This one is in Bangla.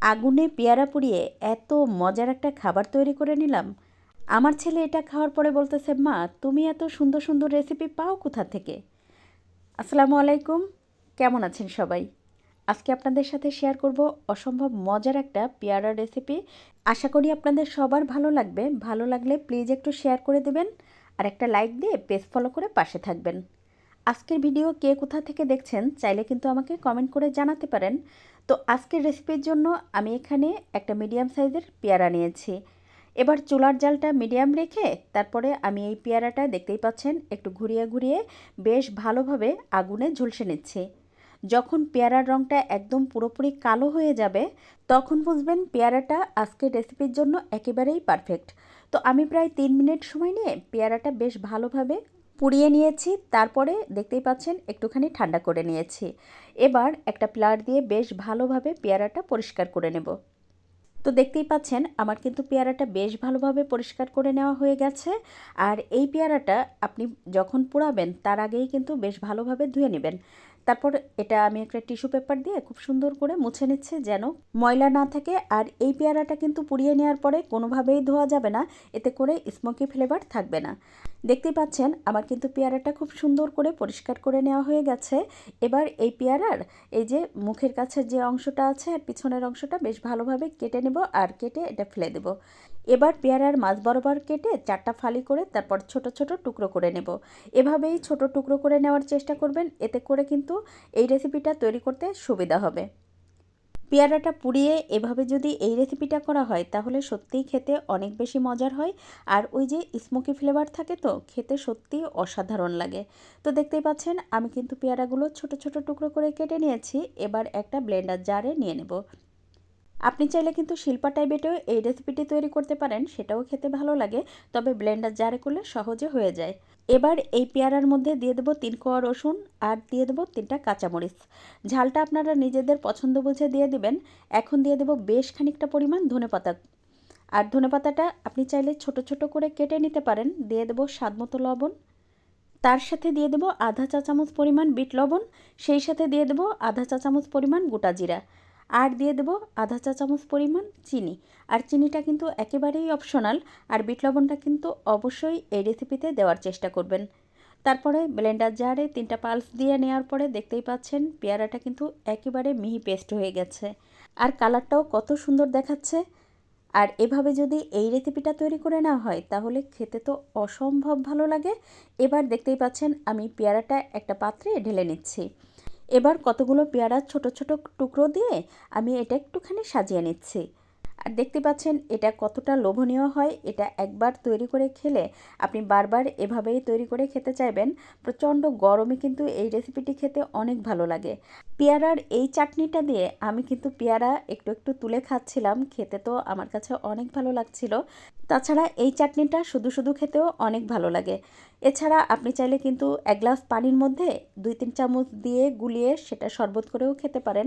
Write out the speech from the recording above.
আগুনে পেয়ারা পুড়িয়ে এত মজার একটা খাবার তৈরি করে নিলাম। আমার ছেলে এটা খাওয়ার পরে বলতেছে, মা, তুমি এত সুন্দর সুন্দর রেসিপি পাও কোথা থেকে? আসসালামু আলাইকুম। কেমন আছেন সবাই? আজকে আপনাদের সাথে শেয়ার করব অসম্ভব মজার একটা পেয়ারা রেসিপি আশা করি আপনাদের সবার ভালো লাগবে। ভালো লাগলে প্লিজ একটু শেয়ার করে দেবেন। আর একটা লাইক দিয়ে পেজ ফলো করে পাশে থাকবেন। আজকের ভিডিও কে কোথা থেকে দেখছেন চাইলে কিন্তু আমাকে কমেন্ট করে জানাতে পারেন। তো আজকের রেসিপির জন্য আমি এখানে একটা মিডিয়াম সাইজের পেয়ারা নিয়েছি। এবার চুলার জালটা মিডিয়াম রেখে তারপরে আমি এই পেয়ারাটা দেখতেই পাচ্ছেন একটু ঘুরিয়ে ঘুরিয়ে বেশ ভালোভাবে আগুনে ঝুলসে নিচ্ছি। যখন পেয়ারার রঙটা একদম পুরোপুরি কালো হয়ে যাবে, তখন বুঝবেন পেয়ারাটা আজকের রেসিপির জন্য একেবারেই পারফেক্ট তো আমি প্রায় তিন মিনিট সময় নিয়ে পেয়ারাটা বেশ ভালোভাবে পুড়িয়ে নিয়েছি, তারপরে দেখতেই পাচ্ছেন একটুখানি ঠান্ডা করে নিয়েছি। এবার একটা প্লার দিয়ে বেশ ভালোভাবে পেয়ারাটা পরিষ্কার করে নেব। তো দেখতেই পাচ্ছেন আমার কিন্তু পেয়ারাটা বেশ ভালোভাবে পরিষ্কার করে নেওয়া হয়ে গেছে। আর এই পেয়ারাটা আপনি যখন পোড়াবেন, তার আগেই কিন্তু বেশ ভালোভাবে ধুয়ে নেবেন। তারপর এটা আমি একটা টিস্যু পেপার দিয়ে খুব সুন্দর করে মুছে নিচ্ছে যেন ময়লা না থাকে। আর এই পেয়ারাটা কিন্তু পুড়িয়ে নেওয়ার পরে কোনোভাবেই ধোয়া যাবে না, এতে করে স্মোকি ফ্লেভার থাকবে না। দেখতেই পাচ্ছেন, আমার কিন্তু পেয়ারাটা খুব সুন্দর করে পরিষ্কার করে নেওয়া হয়ে গেছে। এবার এই পেয়ারার এই যে মুখের কাছে যে অংশটা আছে আর পিছনের অংশটা বেশ ভালোভাবে কেটে নেব আর কেটে এটা ফেলে দেব। এবার পেয়ারার মাছ বরাবর কেটে চারটা ফালি করে তারপর ছোট ছোট টুকরো করে নেব। এভাবেই ছোট টুকরো করে নেওয়ার চেষ্টা করবেন, এতে করে কিন্তু এই রেসিপিটা তৈরি করতে সুবিধা হবে। পেয়ারাটা পুড়িয়ে এভাবে যদি এই রেসিপিটা করা হয়, তাহলে সত্যিই খেতে অনেক বেশি মজার হয়। আর ওই যে স্মোকি ফ্লেভার থাকে তো, খেতে সত্যিই অসাধারণ লাগে। তো দেখতেই পাচ্ছেন, আমি কিন্তু পেয়ারাগুলো ছোট ছোট টুকরো করে কেটে নিয়েছি। এবার একটা ব্লেন্ডার জারে নিয়ে নেব। আপনি চাইলে কিন্তু শিল্পা বেটেও এই রেসিপিটি তৈরি করতে পারেন, সেটাও খেতে ভালো লাগে, তবে ব্লেন্ডার জারে করলে সহজে হয়ে যায়। এবার এই পেয়ারার মধ্যে দিয়ে দেবো তিন কোয়া রসুন আর দিয়ে দেবো তিনটা কাঁচামরিচ। ঝালটা আপনারা নিজেদের পছন্দ বুঝে দিয়ে দিবেন। এখন দিয়ে দেবো বেশ খানিকটা পরিমাণ ধনে পাতা আর ধনে পাতাটা আপনি চাইলে ছোট ছোট করে কেটে নিতে পারেন, দিয়ে দেবো স্বাদ মতো লবণ। তার সাথে দিয়ে দেবো আধা চা চামচ পরিমাণ বিট লবণ, সেই সাথে দিয়ে দেবো আধা চা চামচ পরিমাণ গোটা জিরা। আর দিয়ে দেবো আধা চা চামচ পরিমাণ চিনি। আর চিনিটা কিন্তু একেবারেই অপশনাল আর বিট লবণটা কিন্তু অবশ্যই এই রেসিপিতে দেওয়ার চেষ্টা করবেন। তারপরে ব্লেন্ডার জারে তিনটা পালস দিয়ে নেওয়ার পরে দেখতেই পাচ্ছেন পেয়ারাটা কিন্তু একেবারে মিহি পেস্ট হয়ে গেছে। আর কালারটাও কত সুন্দর দেখাচ্ছে। আর এভাবে যদি এই রেসিপিটা তৈরি করে নেওয়া হয়, তাহলে খেতে তো অসম্ভব ভালো লাগে। এবার দেখতেই পাচ্ছেন আমি পেয়ারাটা একটা পাত্রে ঢেলে নিচ্ছি। এবার কতগুলো পেয়ারার ছোট ছোট টুকরো দিয়ে আমি এটা একটুখানি সাজিয়ে নিচ্ছি। আর দেখতে পাচ্ছেন এটা কতটা লোভনীয় হয়, এটা একবার তৈরি করে খেলে আপনি বারবার এভাবেই তৈরি করে খেতে চাইবেন। প্রচণ্ড গরমে কিন্তু এই রেসিপিটি খেতে অনেক ভালো লাগে। পেয়ারার এই চাটনিটা দিয়ে আমি কিন্তু পেয়ারা একটু একটু তুলে খাচ্ছিলাম, খেতে তো আমার কাছে অনেক ভালো লাগছিল। তাছাড়া এই চাটনিটা শুধু শুধু খেতেও অনেক ভালো লাগে। এছাড়া আপনি চাইলে কিন্তু এক গ্লাস পানির মধ্যে দুই তিন চামচ দিয়ে গুলিয়ে সেটা শরবত করেও খেতে পারেন।